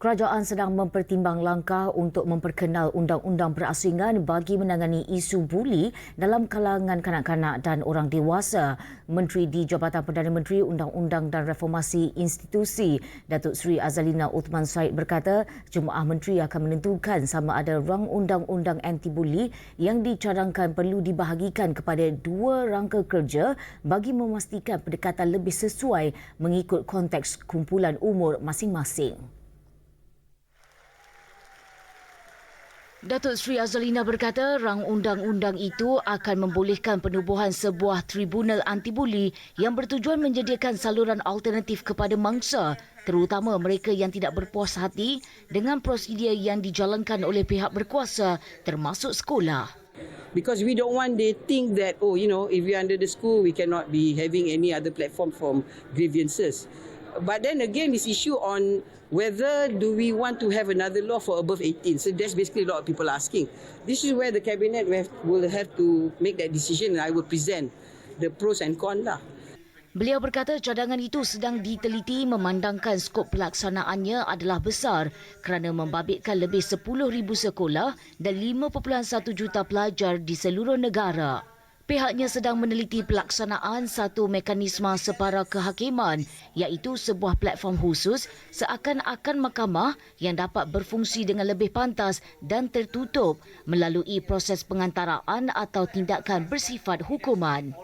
Kerajaan sedang mempertimbang langkah untuk memperkenal undang-undang berasingan bagi menangani isu buli dalam kalangan kanak-kanak dan orang dewasa. Menteri di Jabatan Perdana Menteri Undang-Undang dan Reformasi Institusi, Datuk Seri Azalina Uthman Said berkata, Jemaah Menteri akan menentukan sama ada rang undang-undang anti buli yang dicadangkan perlu dibahagikan kepada dua rangka kerja bagi memastikan pendekatan lebih sesuai mengikut konteks kumpulan umur masing-masing. Datuk Seri Azalina berkata rang undang-undang itu akan membolehkan penubuhan sebuah tribunal anti buli yang bertujuan menyediakan saluran alternatif kepada mangsa terutama mereka yang tidak berpuas hati dengan prosedur yang dijalankan oleh pihak berkuasa termasuk sekolah. because we don't want they think that oh you know if we're under the school we cannot be having any other platform from grievances but then again this issue on whether do we want to have another law for above 18 so that's basically a lot of people asking. This is where the cabinet will have, will have to make that decision. And i will present the pros and cons lah. Beliau berkata cadangan itu sedang diteliti memandangkan skop pelaksanaannya adalah besar kerana membabitkan lebih 10,000 sekolah dan 5.1 juta pelajar di seluruh negara. Pihaknya sedang meneliti pelaksanaan satu mekanisme separa kehakiman iaitu sebuah platform khusus seakan-akan mahkamah yang dapat berfungsi dengan lebih pantas dan tertutup melalui proses pengantaraan atau tindakan bersifat hukuman.